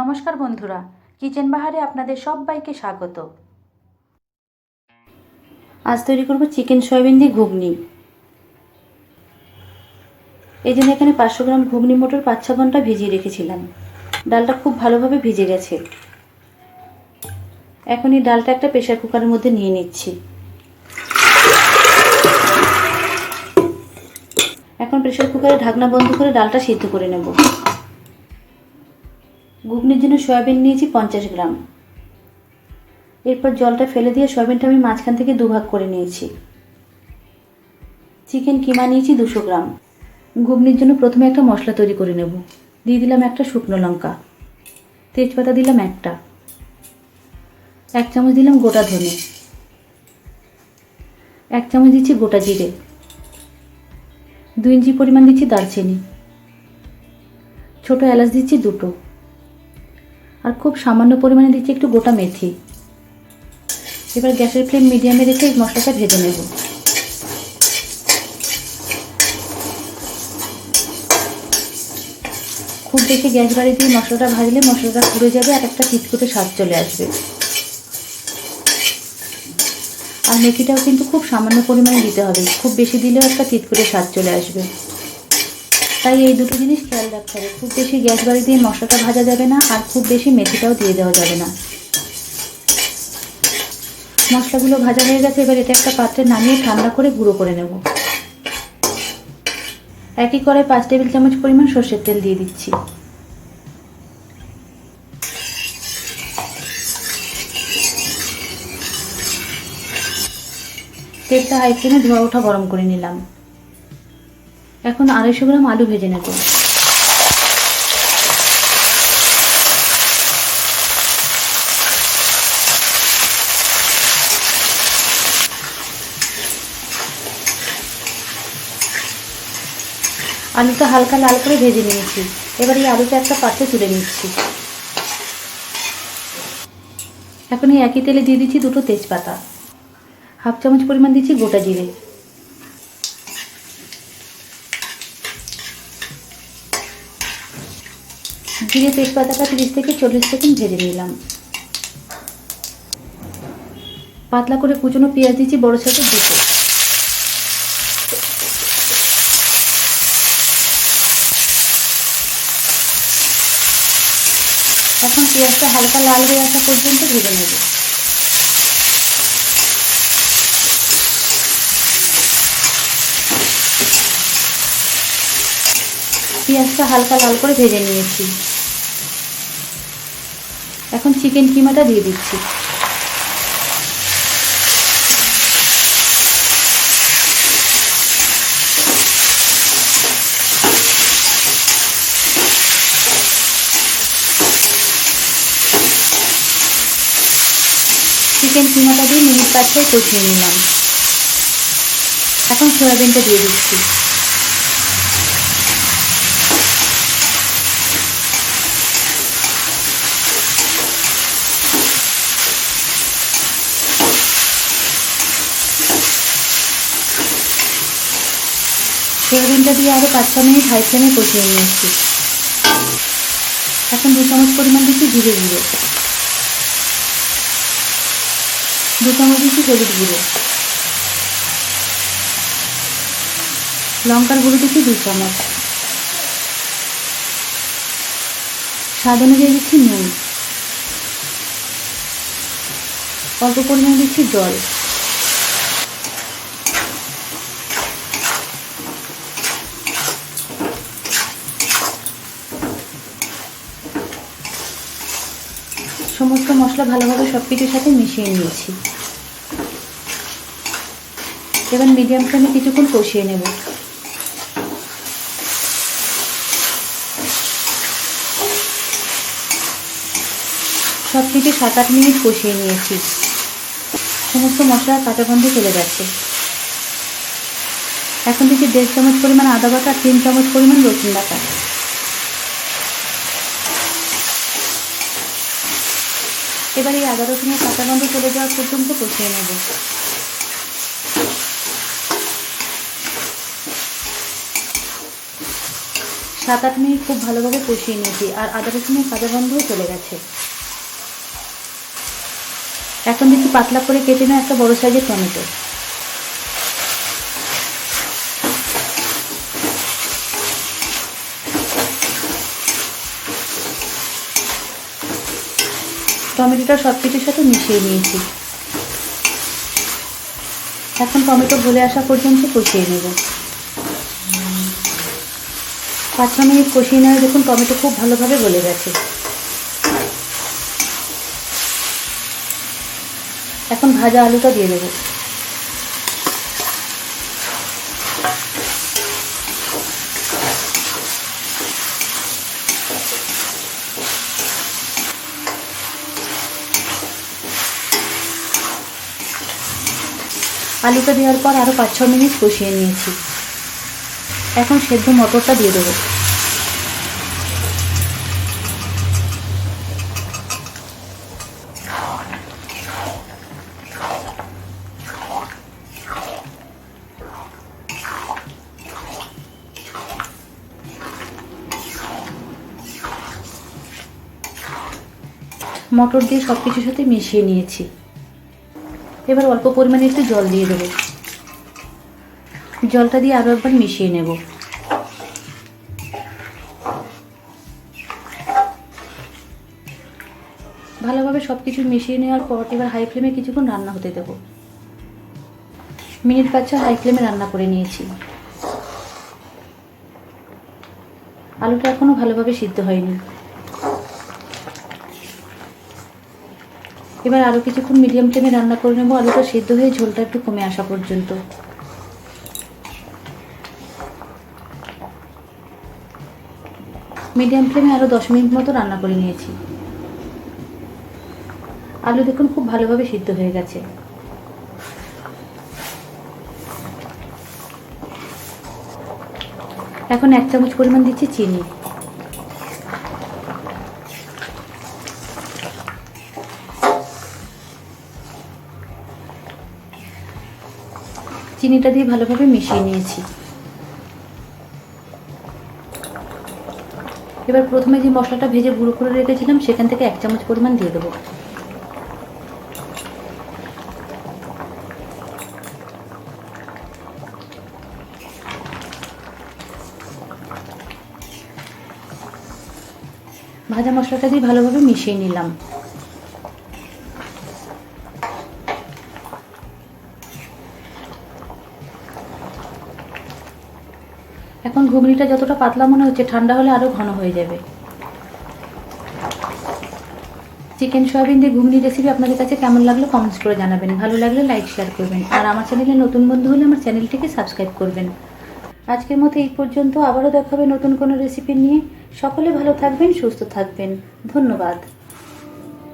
নমস্কার বন্ধুরা, কিচেন বাহারে আপনাদের সবাইকে স্বাগত। আজ তৈরি করব চিকেন সয়াবিন দিয়ে ঘুগনি। এই জন্য এখানে পাঁচশো গ্রাম ঘুগনি মোটর পাঁচ ছ ঘণ্টা ভিজিয়ে রেখেছিলাম। ডালটা খুব ভালোভাবে ভিজে গেছে। এখন এই ডালটা একটা প্রেশার কুকারের মধ্যে নিয়ে নিচ্ছি। এখন প্রেশার কুকারে ঢাকনা বন্ধ করে ডালটা সিদ্ধ করে নেব। ঘুগনির জন্য সয়াবিন নিয়েছি পঞ্চাশ গ্রাম। এরপর জলটা ফেলে দিয়ে সয়াবিনটা আমি মাঝখান থেকে দুভাগ করে নিয়েছি। চিকেন কিমা নিয়েছি দুশো গ্রাম। ঘুগনির জন্য প্রথমে একটা মশলা তৈরি করে নেব। দিয়ে দিলাম একটা শুকনো লঙ্কা। তেজপাতা দিলাম একটা। এক চামচ দিলাম গোটা ধনে। এক চামচ দিচ্ছি গোটা জিরে। দু ইঞ্চি পরিমাণ দিচ্ছি দারচিনি। ছোট এলাচ দিচ্ছি দুটো। আর খুব সামান্য পরিমাণে দিচ্ছি একটু গোটা মেথি। এবার গ্যাসের ফ্লেম মিডিয়ামে রেখে মশলাটা ভেজে নেব। খুব বেশি গ্যাস বাড়ি দিয়ে মশলাটা ভাজলে মশলাটা পুড়ে যাবে আর একটা চিটকুটে স্বাদ চলে আসবে। আর মেথিটাও কিন্তু খুব সামান্য পরিমাণে দিতে হবে। খুব বেশি দিলেও একটা চিটকুটে স্বাদ চলে আসবে। তাই এই দুটো জিনিস খেয়াল রাখতে হবে। খুব বেশি গ্যাস বাড়ি দিয়ে মশলাটা ভাজা যাবে না, আর খুব বেশি মেথিটাও দিয়ে দেওয়া যাবে না। মশলাগুলো ভাজা হয়ে গেছে, এবার এটা একটা পাত্রে নামিয়ে ঠান্ডা করে গুঁড়ো করে নেব। একই করে পাঁচ টেবিল চামচ পরিমাণ সর্ষের তেল দিয়ে দিচ্ছি। তেলটা হাই ফ্লেমে ধোয়া ওঠা গরম করে নিলাম। এখন আড়াইশো গ্রাম আলু ভেজে নেব। আলুটা হালকা লাল করে ভেজে নিয়েছি। এবার এই আলুটা একটা পাত্রে তুলে নিচ্ছি। এখন এই একই তেলে দিয়ে দিচ্ছি দুটো তেজপাতা। হাফ চামচ পরিমাণ দিচ্ছি গোটা জিরে। জিরে তেজপাতাটা তিরিশ থেকে চল্লিশ সেকেন্ড ভেজে নিলাম। পাতলা করে কুচনো পেঁয়াজ দিচ্ছি বড় সাইজের দুটো। এখন পেঁয়াজটা হালকা লাল হয়ে আসা পর্যন্ত ভেজে নেব। পেঁয়াজটা হালকা লাল করে ভেজে নিয়েছি। এখন চিকেন কিমাটা দিয়ে দিচ্ছি। চিকেন কিমাটা দিয়ে মিনিট পাঁচ কষিয়ে নিলাম। এখন সয়াবিনটা দিয়ে দিচ্ছি। সয়াবিনটা দিয়ে আরও পাঁচ ছ মিনিট হাই ফ্লেমে কষিয়ে নিয়েছি এখন দু চামচ পরিমাণ দিচ্ছি জিরে গুঁড়ো। দু চামচ দিচ্ছি হলুদ গুঁড়ো। লঙ্কার গুঁড়ো দিচ্ছি দু চামচ। স্বাদ অনুযায়ী দিচ্ছি নুন। অল্প পরিমাণে দিচ্ছি জল। সমস্ত মশলা ভালোভাবে সব কিছুর সাথে মিশিয়ে নিয়েছি। এবার মিডিয়াম ফ্লেমে কিছুক্ষণ কষিয়ে নেব। সব কিছু সাত আট মিনিট কষিয়ে নিয়েছি। সমস্ত মশলা কাঁচা গন্ধ চলে যাচ্ছে। এখন দিচ্ছি দেড় চামচ পরিমাণ আদা বাটা, তিন চামচ পরিমাণ রসুন বাটা। এবার এই আদা রসুনের কাঁচা গন্ধ চলে যাওয়া পর্যন্ত কষিয়ে নেব। সাত আট মিনিট খুব ভালোভাবে কষিয়ে নিয়েছি, আর আদা রসুনের কাঁচা গন্ধও চলে গেছে। এখন দিচ্ছি পাতলা করে কেটে নেওয়া একটা বড় সাইজের টমেটো। টমেটোটা সব কিছুর সাথে মিশিয়ে নিয়েছি। এখন টমেটো গলে আসা পর্যন্ত কষিয়ে নেব। পাঁচ ছ মিনিট কষিয়ে নেওয়া দেখুন টমেটো খুব ভালোভাবে গলে গেছে। এখন ভাজা আলুটা দিয়ে দেবো। আলুটা দেওয়ার পর আরও পাঁচ ছ মিনিট কষিয়ে নিয়েছি। এখন সেদ্ধ মটরটা দিয়ে দেবো। মটর দিয়ে সব কিছুর সাথে মিশিয়ে নিয়েছি। এবার অল্প পরিমাণে একটু জল দিয়ে দেবো। জলটা দিয়ে আরও একবার মিশিয়ে নেব। ভালোভাবে সব কিছু মিশিয়ে নেওয়ার পর এবার হাই ফ্লেমে কিছুক্ষণ রান্না হতে দেবো। মিনিট পাঁচ হাই ফ্লেমে রান্না করে নিয়েছি। আলুটা এখনও ভালোভাবে সিদ্ধ হয়নি। এবার আরও কিছুক্ষণ মিডিয়াম ফ্লেমে রান্না করে নেব। আলুটা সেদ্ধ হয়ে ঝোলটা একটু কমে আসা পর্যন্ত। মিডিয়াম ফ্লেমে আরও দশ মিনিট মতো রান্না করে নিয়েছি। আলু দেখুন খুব ভালোভাবে সিদ্ধ হয়ে গেছে। এখন এক চামচ পরিমাণ দিচ্ছি চিনি। চিনিটা দিয়ে ভালোভাবে মিশিয়ে নিয়েছি। এবার প্রথমে যে মশলাটা ভেজে গুঁড়ো করে রেখেছিলাম, সেখান থেকে এক চামচ পরিমাণ দিয়ে দেবো। ভাজা মশলাটা দিয়ে ভালোভাবে মিশিয়ে নিলাম। এখন ঘুগনিটা যতটা পাতলা মনে হচ্ছে, ঠান্ডা হলে আরও ঘন হয়ে যাবে। চিকেন সয়াবিন দিয়ে ঘুগনি রেসিপি আপনাদের কাছে কেমন লাগল কমেন্টস করে জানাবেন। ভালো লাগলে লাইক শেয়ার করবেন। আর আমার চ্যানেলে নতুন বন্ধু হলে আমার চ্যানেলটিকে সাবস্ক্রাইব করবেন। আজকের মতো এই পর্যন্ত আবারও দেখাবে নতুন কোনো রেসিপি নিয়ে। সকলে ভালো থাকবেন, সুস্থ থাকবেন। ধন্যবাদ।